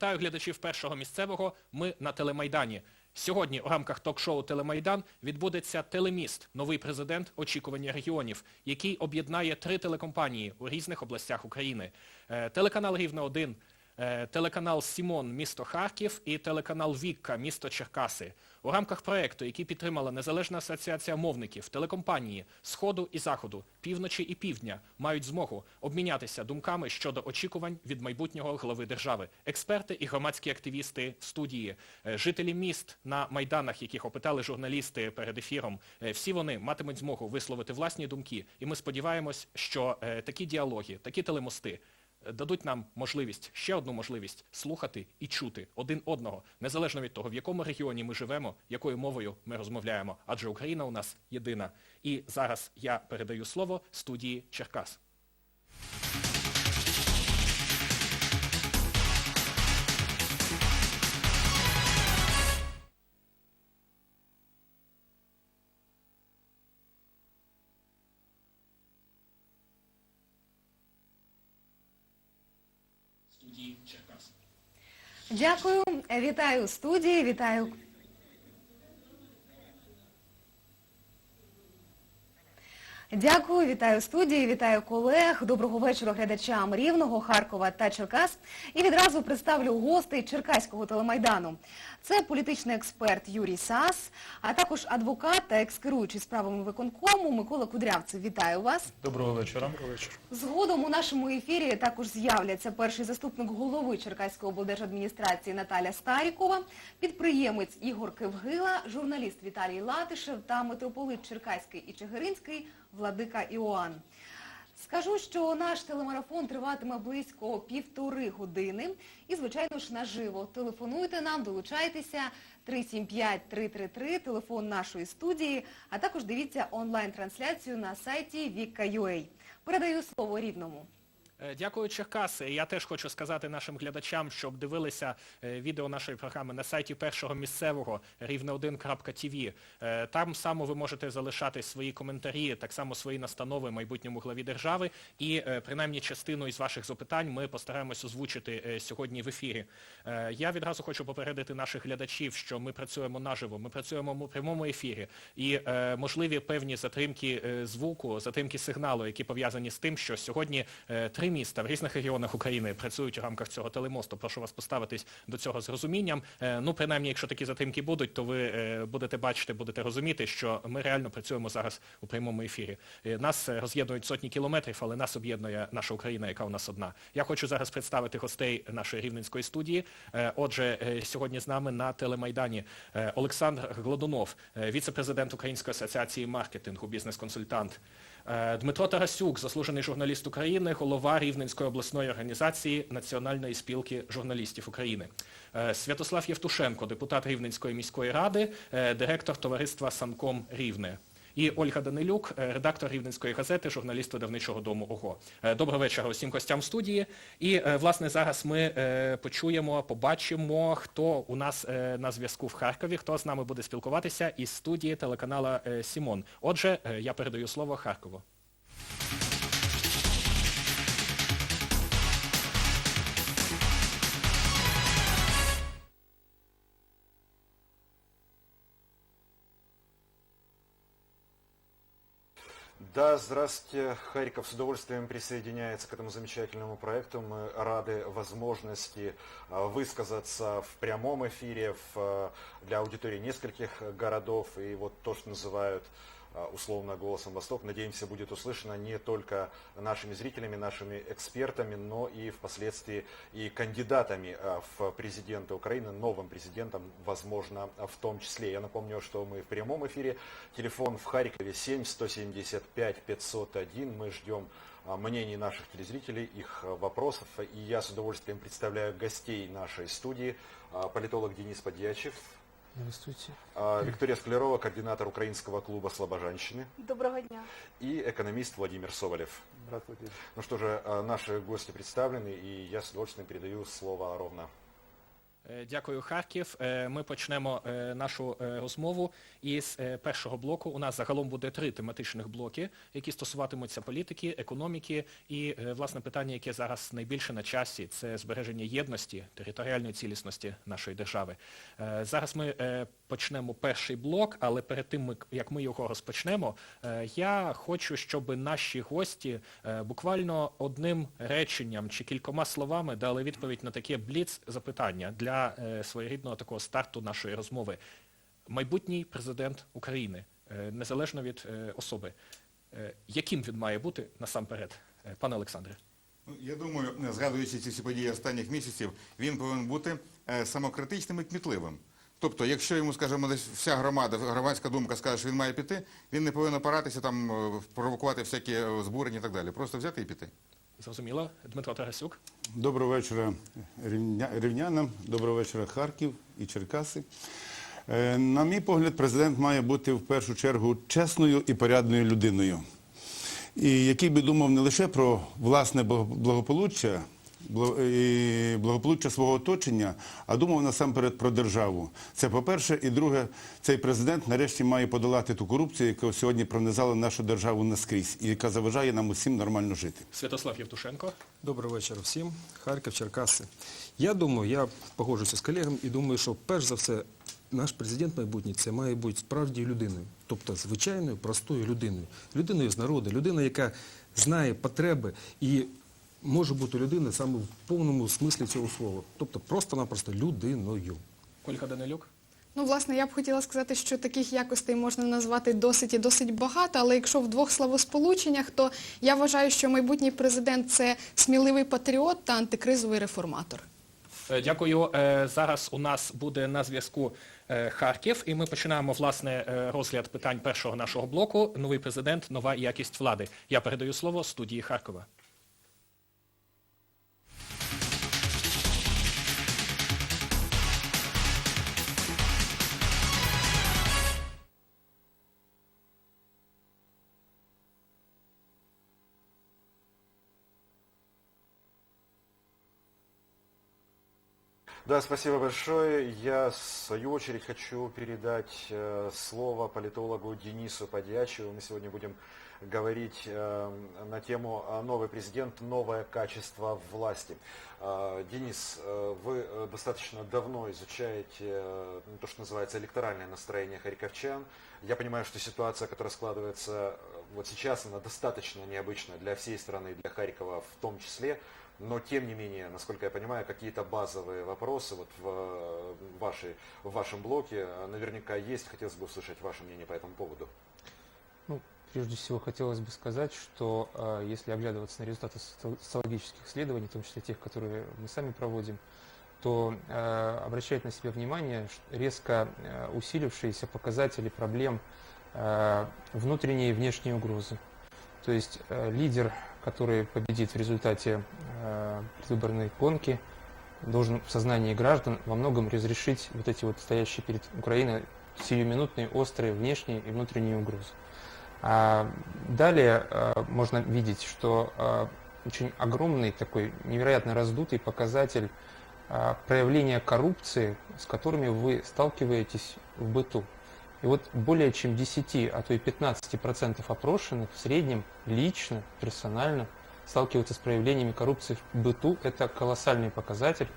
Вітаю глядачів першого місцевого. Ми на телемайдані. Сьогодні у рамках ток-шоу Телемайдан відбудеться телеміст, новий президент очікування регіонів, який об'єднає три телекомпанії у різних областях України. Е, Телеканал Рівне 1 е, телеканал Сімон місто Харків і телеканал Вікка місто Черкаси. У рамках проекту, який підтримала Незалежна асоціація мовників, телекомпанії Сходу і Заходу, півночі і півдня мають змогу обмінятися думками щодо очікувань від майбутнього глави держави. Експерти і громадські активісти студії, е, жителі міст на майданах, яких опитали журналісти перед ефіром, е, всі вони матимуть змогу висловити власні думки. І ми сподіваємось, що е, такі діалоги, такі телемости дадуть нам можливість, ще одну можливість слухати і чути один одного, незалежно від того, в якому регіоні ми живемо, якою мовою ми розмовляємо. Адже Україна у нас єдина. І зараз я передаю слово студії Черкас. Студії Черкас. Дякую, вітаю студії, вітаю. Дякую, вітаю студії, вітаю колег. Доброго вечора глядачам Рівного, Харкова та Черкас. І відразу представлю гостей Черкаського телемайдану. Це політичний експерт Юрій Сас, а також адвокат та екс-керуючий справами виконкому Микола Кудрявцев. Вітаю вас. Доброго вечора. Доброго вечора. Згодом у нашому ефірі також з'являться перший заступник голови Черкаської облдержадміністрації Наталя Старікова, підприємець Ігор Кивгила, журналіст Віталій Латишев та митрополит Черкаський і Чигиринський Владика Іоанн. Скажу, що наш телемарафон триватиме близько півтори години. І, звичайно ж, наживо. Телефонуйте нам, долучайтеся 375-333, телефон нашої студії, а також дивіться онлайн-трансляцію на сайті Віка.ua. Передаю слово рівному. Е, Дякую, Черкаси. Я теж хочу сказати нашим глядачам, щоб дивилися е, відео нашої програми на сайті першого місцевого рівне1.tv. Е, Там само ви можете залишати свої коментарі, так само свої настанови майбутньому главі держави. І принаймні частину із ваших запитань ми постараємось озвучити сьогодні в ефірі. Я відразу хочу попередити наших глядачів, що ми працюємо наживо, ми працюємо у прямому ефірі. І можливі певні затримки звуку, затримки сигналу, які пов'язані з тим, що сьогодні е, міста в різних регіонах України працюють у рамках цього телемосту. Прошу вас поставитись до цього з розумінням. Е, Ну, принаймні, якщо такі затримки будуть, то ви е, будете бачити, будете розуміти, що ми реально працюємо зараз у прямому ефірі. Е, Нас роз'єднують сотні кілометрів, але нас об'єднує наша Україна, яка у нас одна. Я хочу зараз представити гостей нашої рівненської студії. Отже, сьогодні з нами на телемайдані Олександр Гладунов, віце-президент Української асоціації маркетингу, бізнес-консультант. Дмитро Тарасюк, заслужений журналіст України, голова Рівненської обласної організації Національної спілки журналістів України. Е, Святослав Євтушенко, депутат Рівненської міської ради, е, директор товариства Санком Рівне. І Ольга Данилюк, е, редактор Рівненської газети, журналіст видавничого дому ОГО. Доброго вечора усім гостям студії. І, власне, зараз ми почуємо, побачимо, хто у нас на зв'язку в Харкові, хто з нами буде спілкуватися із студії телеканала Сімон. Отже, я передаю слово Харкову. Да, здравствуйте. Харьков с удовольствием присоединяется к этому замечательному проекту. Мы рады возможности а, высказаться в прямом эфире а, для аудитории нескольких городов. И вот то, что называют условно «Голосом Восток», надеемся, будет услышано не только нашими зрителями, нашими экспертами, но и впоследствии и кандидатами а, в президенты Украины, новым президентом, возможно, в том числе. Я напомню, что мы в прямом эфире. Телефон в Харькове 7 175 501. Мы ждем а, мнений наших телезрителей, их а, вопросов. И я с удовольствием представляю гостей нашей студии. А, Политолог Денис Подьячев, Здравствуйте. а, Виктория Склярова, координатор украинского клуба «Слобожанщины» Доброго дня. и экономист Владимир Соболев. Здравствуйте. Ну что же, а, наши гости представлены, и я с удовольствием передаю слово ровно. Е, Дякую, Харків. Е, Ми почнемо е, нашу розмову із першого блоку. У нас загалом буде три тематичних блоки, які стосуватимуться політики, економіки і, власне, питання, яке зараз найбільше на часі, це збереження єдності, територіальної цілісності нашої держави. Зараз ми почнемо перший блок, але перед тим, як ми його розпочнемо, я хочу, щоб наші гості буквально одним реченням чи кількома словами дали відповідь на таке бліц запитання для е, своєрідного такого старту нашої розмови. Майбутній президент України, е, незалежно від е, особи, яким він має бути насамперед? Пане Олександре. Ну, Я думаю, згадуючи ці всі події останніх місяців, він повинен бути самокритичним і кмітливим. Тобто, якщо йому, скажімо, десь вся громада, громадська думка скаже, що він має піти, він не повинен опиратися, там, провокувати всякі збурення і так далі. Просто взяти і піти. Зрозуміло. Дмитро Тарасюк. Доброго вечора рівня- рівнянам, доброго вечора Харків і Черкаси. Е, На мій погляд, президент має бути в першу чергу чесною і порядною людиною. І який би думав не лише про власне благо- благополуччя, бла- і благополуччя свого оточення, а думав насамперед про державу. Це по-перше. І друге, цей президент нарешті має подолати ту корупцію, яка сьогодні пронизала нашу державу наскрізь, і яка заважає нам усім нормально жити. Святослав Євтушенко. Доброго вечора всім. Харків, Черкаси. Я думаю, я погоджуюся з колегами і думаю, що перш за все наш президент майбутній це має бути справді людиною. Тобто звичайною, простою людиною. Людиною з народу, людина, яка знає потреби і може бути людиною саме в повному смислі цього слова. Тобто просто-напросто людиною. Ольга Данилюк. Ну, власне, я б хотіла сказати, що таких якостей можна назвати досить і досить багато, але якщо в двох словосполученнях, то я вважаю, що майбутній президент це сміливий патріот та антикризовий реформатор. Е, Дякую. Е, Зараз у нас буде на зв'язку е, Харків, і ми починаємо власне розгляд питань першого нашого блоку. Новий президент, нова якість влади. Я передаю слово студії Харкова. Да, спасибо большое. Я, в свою очередь, хочу передать э, слово политологу Денису Подячеву. Мы сегодня будем говорить э, на тему э, «Новый президент. Новое качество власти». Денис, вы достаточно давно изучаете то, что называется электоральное настроение харьковчан. Я понимаю, что ситуация, которая складывается вот сейчас, она достаточно необычная для всей страны, для Харькова в том числе. Но тем не менее, насколько я понимаю, какие-то базовые вопросы вот в, э, вашей, в вашем блоке э, наверняка есть. Хотелось бы услышать ваше мнение по этому поводу. Ну, прежде всего, хотелось бы сказать, что э, если оглядываться на результаты соци- социологических исследований, в том числе тех, которые мы сами проводим, то э, обращает на себя внимание резко э, усилившиеся показатели проблем э, внутренней и внешней угрозы. То есть э, лидер, который победит в результате э, предвыборной гонки, должен в сознании граждан во многом разрешить вот эти вот стоящие перед Украиной сиюминутные, острые внешние и внутренние угрозы. А далее э, можно видеть, что э, очень огромный такой невероятно раздутый показатель э, проявления коррупции, с которыми вы сталкиваетесь в быту. И вот более чем 10, а то и 15% опрошенных в среднем лично, персонально сталкиваются с проявлениями коррупции в быту. Это колоссальный показатель.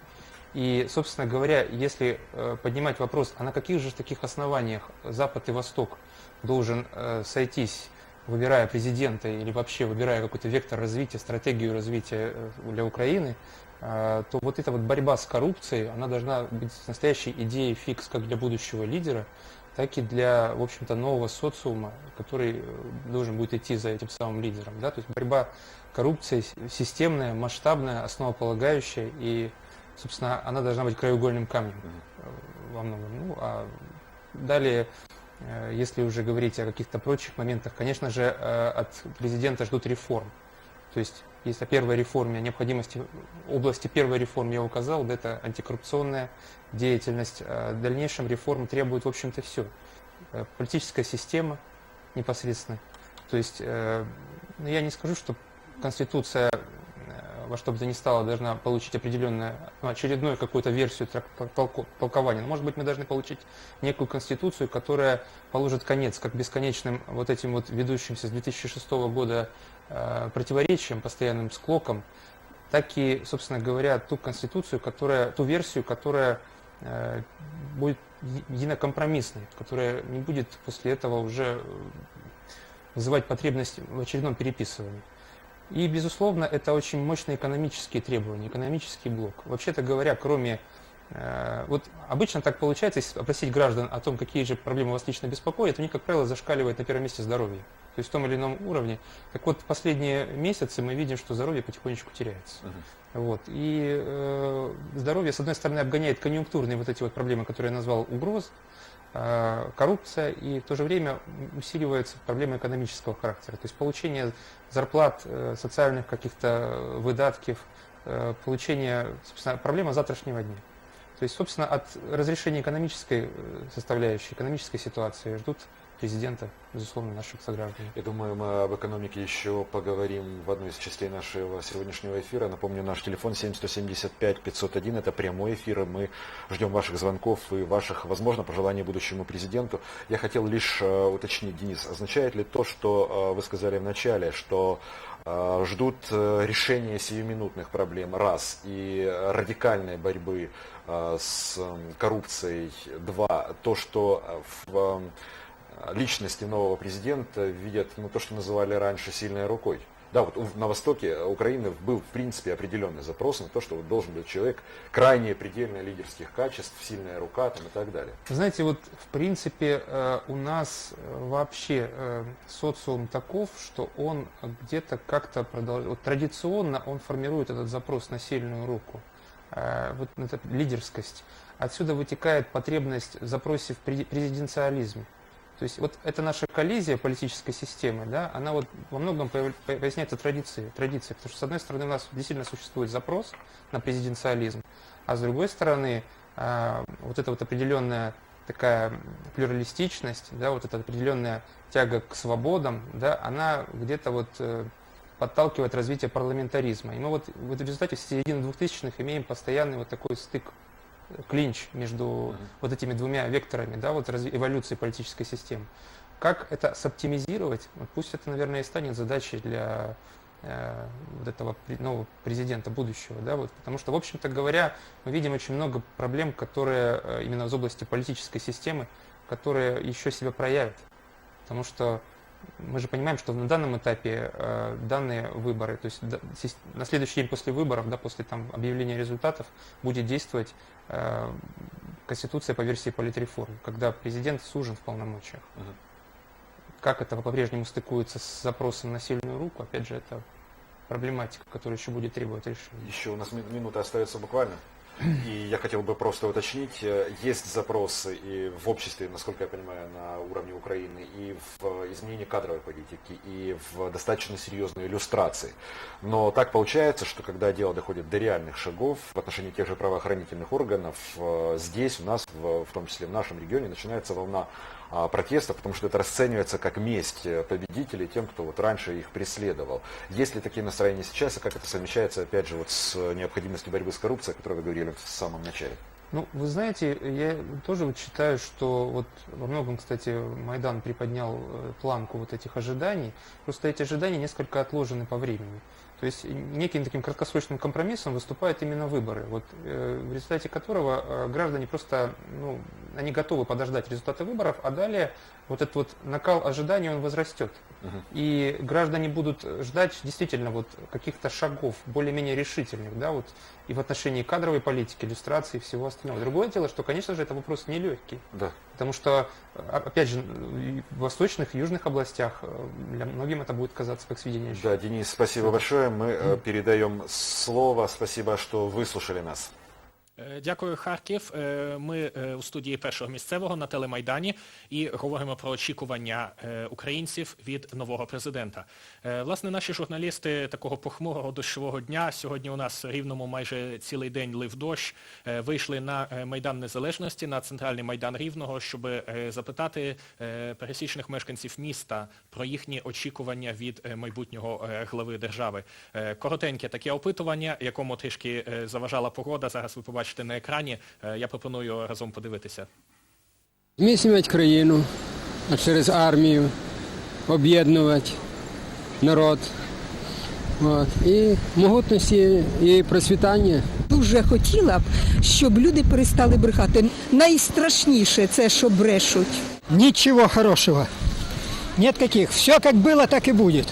И, собственно говоря, если э, поднимать вопрос, а на каких же таких основаниях Запад и Восток должен э, сойтись, выбирая президента или вообще выбирая какой-то вектор развития, стратегию развития э, для Украины, то вот эта вот борьба с коррупцией, она должна быть настоящей идеей фикс как для будущего лидера, так и для, в общем-то, нового социума, который э, должен будет идти за этим самым лидером. Да? То есть борьба коррупции системная, масштабная, основополагающая, и, собственно, она должна быть краеугольным камнем э, во многом. Ну, а далее, э, если уже говорить о каких-то прочих моментах, конечно же, от президента ждут реформ. То есть, если о первой реформе, о необходимости области первой реформы я указал, это антикоррупционная деятельность. Э, В дальнейшем реформ требует, в общем-то, все. Политическая система непосредственно. То есть, э, ну, я не скажу, что Конституция э, во что бы то ни стало должна получить определенную, ну, очередную какую-то версию толкования. Но, может быть, мы должны получить некую конституцию, которая положит конец как бесконечным вот этим вот ведущимся с 2006 года э, противоречиям, постоянным склокам, так и, собственно говоря, ту конституцию, которая, ту версию, которая э, будет единокомпромиссной, которая не будет после этого уже э, вызывать потребность в очередном переписывании. И, безусловно, это очень мощные экономические требования, экономический блок. Вообще-то говоря, кроме... э, вот обычно так получается, если опросить граждан о том, какие же проблемы вас лично беспокоят, у них, как правило, зашкаливает на первом месте здоровье. То есть в том или ином уровне. Так вот, последние месяцы мы видим, что здоровье потихонечку теряется. Вот. И э, здоровье, с одной стороны, обгоняет конъюнктурные вот эти вот проблемы, которые я назвал угроз, э, коррупция, и в то же время усиливаются проблемы экономического характера. То есть получение зарплат, э, социальных каких-то выдатков, э, получение, собственно, проблема завтрашнего дня. То есть, собственно, от разрешения экономической э, составляющей, экономической ситуации ждут президента, безусловно, наших сограждан. Я думаю, мы об экономике еще поговорим в одной из частей нашего сегодняшнего эфира. Напомню, наш телефон 7175 501. Это прямой эфир. и Мы ждем ваших звонков и ваших, возможно, пожеланий будущему президенту. Я хотел лишь э, уточнить, Денис, означает ли то, что э, вы сказали в начале, что ждут э, решения сиюминутных проблем, раз, и радикальной борьбы э, с э, коррупцией, два, то, что э, в э, личности нового президента видят ну, то, что называли раньше сильной рукой. Да, вот на востоке Украины был в принципе определенный запрос на то, что вот должен быть человек крайне предельно лидерских качеств, сильная рука там, и так далее. Знаете, вот в принципе э, у нас э, вообще э, социум таков, что он где-то как-то продол- вот традиционно он формирует этот запрос на сильную руку, вот на лидерскость. Отсюда вытекает потребность в запросе в президенциализме. То есть вот эта наша коллизия политической системы, да, она вот во многом поясняется традицией, традицией, потому что с одной стороны у нас действительно существует запрос на президенциализм, а с другой стороны а, вот эта вот определенная такая плюралистичность, да, вот эта определенная тяга к свободам, да, она где-то вот э, подталкивает развитие парламентаризма. И мы вот, вот в результате в середине 2000-х имеем постоянный вот такой стык, клинч между вот этими двумя векторами, да, вот эволюции политической системы. Как это соптимизировать? Пусть это, наверное, и станет задачей для э, вот этого нового президента будущего, да, вот, потому что, в общем-то говоря, мы видим очень много проблем, которые э, именно из области политической системы, которые еще себя проявят, потому что мы же понимаем, что на данном этапе э, данные выборы, то есть да, на следующий день после выборов, да, после там объявления результатов, будет действовать э, Конституция по версии политреформ, когда президент сужен в полномочиях. Мгм. Как это по-прежнему стыкуется с запросом на сильную руку, опять же, это проблематика, которая еще будет требовать решения. Еще у нас ми- минута остается буквально. И я хотел бы просто уточнить, э, есть запросы и в обществе, насколько я понимаю, на уровне Украины, и в изменении кадровой политики, и в достаточно серьезной иллюстрации. Но так получается, что когда дело доходит до реальных шагов в отношении тех же правоохранительных органов, э, здесь у нас, в, в том числе в нашем регионе, начинается волна а, протестов, потому что это расценивается как месть э, победителей тем, кто вот раньше их преследовал. Есть ли такие настроения сейчас, и как это совмещается, опять же, вот с э, необходимостью борьбы с коррупцией, о которой вы говорили в самом начале? Ну, вы знаете, я тоже вот считаю, что вот во многом, кстати, Майдан приподнял э, планку вот этих ожиданий. Просто эти ожидания несколько отложены по времени. То есть неким таким краткосрочным компромиссом выступают именно выборы, вот, э, в результате которого э, граждане просто, ну, они готовы подождать результаты выборов, а далее вот этот вот накал ожиданий, он возрастет. И граждане будут ждать действительно вот каких-то шагов более-менее решительных, да, вот и в отношении кадровой политики, иллюстрации и всего остального. Другое дело, что, конечно же, это вопрос нелегкий. Да. Потому что, э, опять же, в восточных и южных областях для многим это будет казаться как сведение Да, Денис, спасибо большое. Мы э, передаем слово. Спасибо, что выслушали нас. Е, Дякую, Харків. Е, Ми е, у студії першого місцевого на телемайдані і говоримо про очікування українців від нового президента. Власне, наші журналісти такого похмурого дощового дня, сьогодні у нас Рівному майже цілий день лив дощ, вийшли на Майдан Незалежності, на центральний Майдан Рівного, щоб запитати пересічних мешканців міста про їхні очікування від майбутнього глави держави. Коротеньке таке опитування, якому трішки заважала погода. Зараз ви побачите на екрані. Е, Я пропоную разом подивитися. Зміцнювати країну, а через армію, об'єднувати народ. От. І могутності і процвітання. Дуже хотіла б, щоб люди перестали брехати. Найстрашніше це, що брешуть. Ничего хорошего. Нет каких. Все как было, так и будет.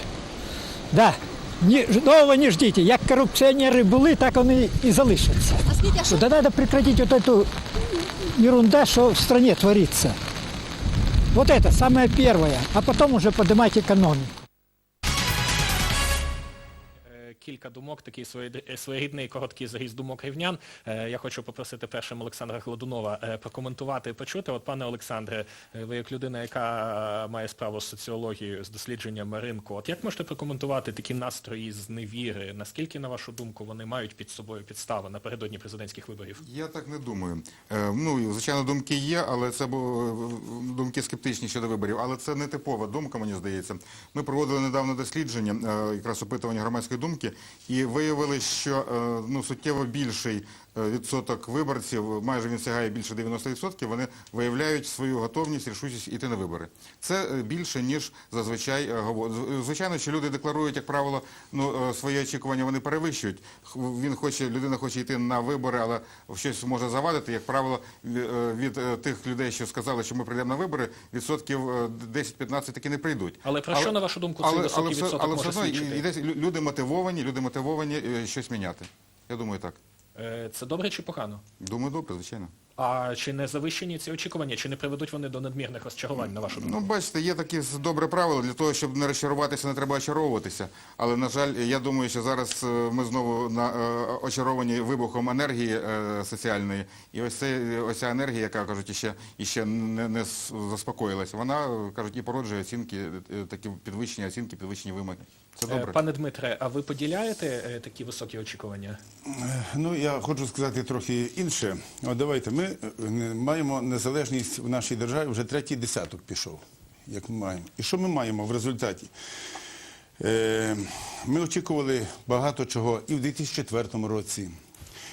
Да. Ні, нового не ждите. Як корупціонери були, так вони і залишаться. Да надо прекратить вот эту ерунда, что в стране творится. Вот это самое первое. А потом уже поднимать экономику. Кілька думок, такий своєрід- своєрідний короткий заріз думок рівнян. Е, Я хочу попросити першим Олександра Гладунова е, прокоментувати і почути. От, пане Олександре, е, ви як людина, яка е, має справу з соціологією, з дослідженням ринку, от як можете прокоментувати такі настрої з невіри? Наскільки, на вашу думку, вони мають під собою підстави напередодні президентських виборів? Я так не думаю. Е, ну, звичайно, думки є, але це е, думки скептичні щодо виборів. Але це не типова думка, мені здається. Ми проводили недавно дослідження, е, якраз опитування громадської думки, і виявили, що е, ну, суттєво більший відсоток виборців, майже він сягає більше 90%, вони виявляють свою готовність, рішучість іти на вибори. Це е, більше, ніж зазвичай е. Звичайно, що люди декларують, як правило, ну, е, свої очікування вони перевищують. Він хоче, людина хоче йти на вибори, але щось може завадити. Як правило, е, від е, тих людей, що сказали, що ми прийдемо на вибори, відсотків е, 10-15 таки не прийдуть. Але про що, на вашу думку, цей високий все, відсоток але може і- свідчити? йдеться- люди мотивовані, люди мотивовані е, щось міняти. Я думаю, так. Е, Це добре чи погано? Думаю, добре, звичайно. А чи не завищені ці очікування, чи не приведуть вони до надмірних розчарувань, на вашу думку? Ну, бачите, є такі добре правило. Для того, щоб не розчаруватися, не треба очаровуватися. Але, на жаль, я думаю, що зараз е, ми знову на, е, очаровані вибухом енергії е, соціальної. І ось, це, ось ця енергія, яка, кажуть, іще, іще не, не заспокоїлась, вона, кажуть, і породжує оцінки, такі підвищені оцінки, підвищені вимоги. Це добре. Пане Дмитре, а ви поділяєте такі високі очікування? Ну, я хочу сказати трохи інше. От давайте, ми е, не- маємо незалежність в нашій державі, вже третій десяток пішов, як ми маємо. І що ми маємо в результаті? Е, Ми очікували багато чого і в 2004 році,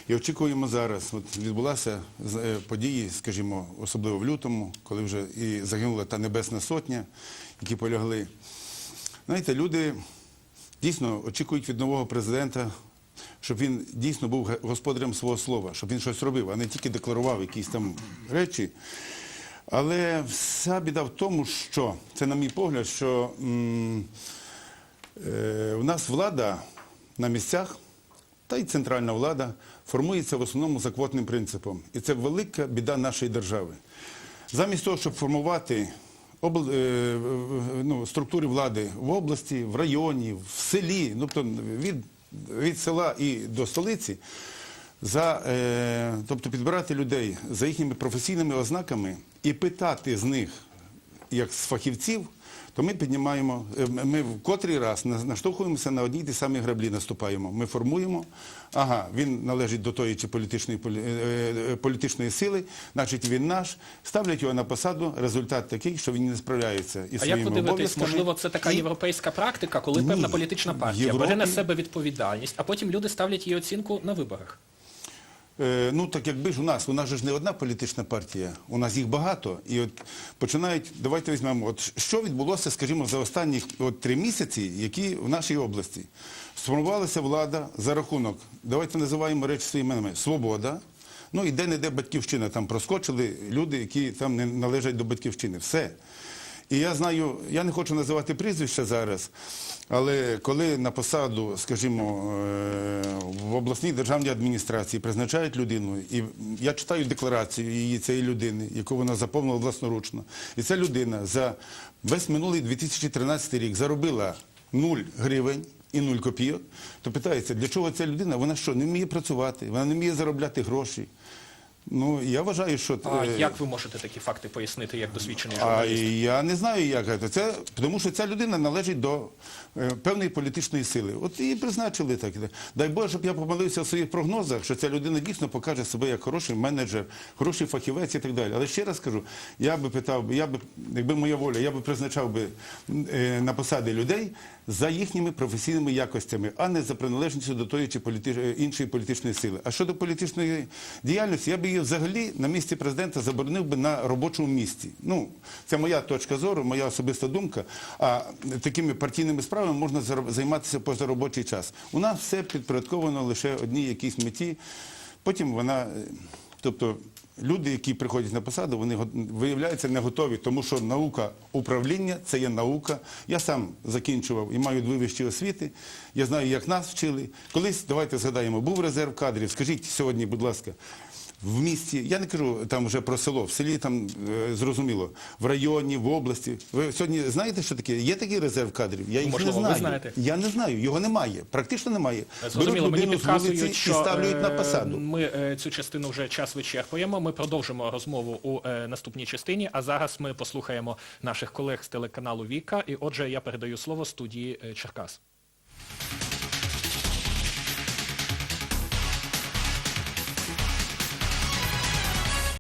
і очікуємо зараз. От відбулася е, події, скажімо, особливо в лютому, коли вже і загинула та Небесна Сотня, які полягли. Знаєте, люди дійсно очікують від нового президента, щоб він дійсно був господарем свого слова, щоб він щось робив, а не тільки декларував якісь там речі. Але вся біда в тому, що це, на мій погляд, що м, е, в нас влада на місцях, та й центральна влада формується в основному за квотним принципом. І це велика біда нашої держави. Замість того, щоб формувати обл... е, ну, структури влади в області, в районі, в селі, ну, тобто від, від села і до столиці, за, е, тобто підбирати людей за їхніми професійними ознаками і питати з них, як з фахівців, то ми піднімаємо, е, ми в котрий раз наштовхуємося на одні й ті самі граблі, наступаємо. Ми формуємо, ага, він належить до тої чи політичної, полі- е, е, політичної сили, значить він наш, ставлять його на посаду, результат такий, що він не справляється із А своїми як ви дивитесь, можливо, це така І- європейська практика, коли Ні. певна політична партія Європі- бере на себе відповідальність, а потім люди ставлять її оцінку на виборах? Е, Ну так якби ж у нас, у нас же ж не одна політична партія, у нас їх багато. І от починають, давайте візьмемо, от що відбулося, скажімо, за останні от три місяці, які в нашій області. Сформувалася влада за рахунок, давайте називаємо речі своїми іменами, свобода. Ну і де-не-де батьківщина, там проскочили люди, які там не належать до батьківщини. Все. І я знаю, я не хочу називати прізвища зараз, але коли на посаду, скажімо, е, в обласній державній адміністрації призначають людину, і я читаю декларацію її цієї людини, яку вона заповнила власноручно, і ця людина за весь минулий 2013 рік заробила 0 гривень, і нуль копійок, то питається, для чого ця людина? Вона що, не вміє працювати, вона не вміє заробляти гроші. Ну, я вважаю, що... А е, як ви можете такі факти пояснити як досвідчений а журналіст? я не знаю, як це. це. Тому що ця людина належить до певної політичної сили. От її призначили так. Дай Боже, щоб я помилився в своїх прогнозах, що ця людина дійсно покаже себе як хороший менеджер, хороший фахівець і так далі. Але ще раз кажу, я би питав, я би, якби моя воля, я би призначав би е, на посади людей за їхніми професійними якостями, а не за приналежністю до тої чи політи... е, іншої політичної сили. А щодо політичної діяльності, я би її взагалі на місці президента заборонив би на робочому місці. Ну, це моя точка зору, моя особиста думка. А такими партійними справами можна займатися поза робочий час. У нас все підпорядковано лише одній якійсь меті. Потім вона, е, тобто люди, які приходять на посаду, вони виявляються не готові, тому що наука управління це є наука. Я сам закінчував і маю дві вищі освіти. Я знаю, як нас вчили. Колись, давайте згадаємо, був резерв кадрів. Скажіть сьогодні, будь ласка, в місті, я не кажу там вже про село, в селі там е, зрозуміло, в районі, в області. Ви сьогодні знаєте, що таке? Є такий резерв кадрів? Я їх Можливо, ви не знаю. знаєте. Я не знаю, його немає. Практично немає. Зрозуміло, мені людину з підказують, що і ставлять на е, посаду. ми е, цю частину вже час вичерпуємо. Ми продовжимо розмову у е, наступній частині, а зараз ми послухаємо наших колег з телеканалу Віка. І отже, я передаю слово студії е, Черкас.